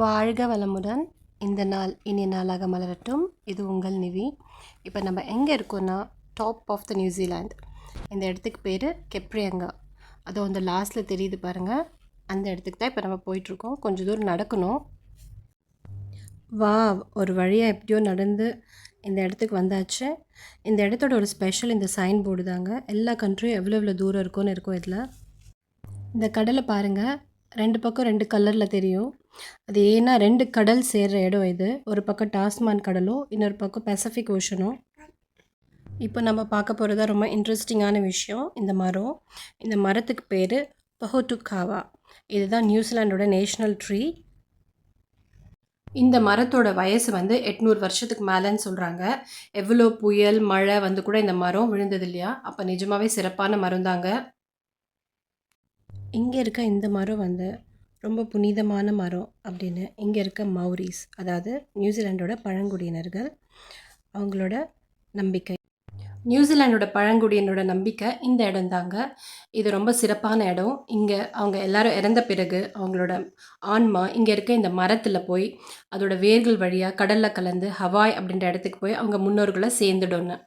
வாழ்க வளமுடன். இந்த நாள் இனிய நாளாக மலரட்டும். இது உங்கள் நிவி. இப்போ நம்ம எங்கே இருக்கோன்னா top of the New Zealand இந்த இடத்துக்கு பேர் கெப்ரியங்கா அதோ அந்த லாஸ்ட்டில் தெரியுது பாருங்கள் அந்த இடத்துக்கு தான் இப்போ நம்ம போயிட்டுருக்கோம். கொஞ்சம் தூரம் நடக்கணும். வா ஒரு வழியாக எப்படியோ நடந்து இந்த இடத்துக்கு வந்தாச்சு. இந்த இடத்தோட ஒரு ஸ்பெஷல் இந்த சைன் போர்டு தாங்க. எல்லா கண்ட்ரியும் எவ்வளோ எவ்வளோ தூரம் இருக்கும்னு இருக்கும் இதில். இந்த கடலை பாருங்கள் ரெண்டு பக்கம் ரெண்டு கலரில் தெரியும். அது ஏன்னா ரெண்டு கடல் சேர்கிற இடம் இது. ஒரு பக்கம் டாஸ்மான் கடலும் இன்னொரு பக்கம் பசிஃபிக் ஓஷனும் இப்போ நம்ம பார்க்க போகிறதா ரொம்ப இன்ட்ரெஸ்டிங்கான விஷயம். இந்த மரம். இந்த மரத்துக்கு பேர் பஹோட்டுக்காவா. இதுதான் நியூசிலாண்டோட நேஷ்னல் ட்ரீ. இந்த மரத்தோட வயசு வந்து எட்நூறு வருஷத்துக்கு மேலேன்னு சொல்கிறாங்க எவ்வளோ புயல் மழை வந்து கூட இந்த மரம் விழுந்தது இல்லையா? அப்போ நிஜமாகவே சிறப்பான மரம் தாங்க இங்கே இருக்க இந்த மரம் வந்து ரொம்ப புனிதமான மரம் அப்படின்னு இங்கே இருக்க மௌரிஸ் அதாவது நியூசிலாண்டோட பழங்குடியினர்கள் அவங்களோட நம்பிக்கை. நியூசிலாண்டோட பழங்குடியினோட நம்பிக்கை இந்த இடம் தாங்க. இது ரொம்ப சிறப்பான இடம். இங்கே அவங்க எல்லாரும் இறந்த பிறகு அவங்களோட ஆன்மா இங்கே இருக்க இந்த மரத்தில் போய் அதோட வேர்கள் வழியாக கடலில் கலந்து ஹவாய் அப்படின்ற இடத்துக்கு போய் அவங்க முன்னோர்களை சேர்ந்துடும்னு.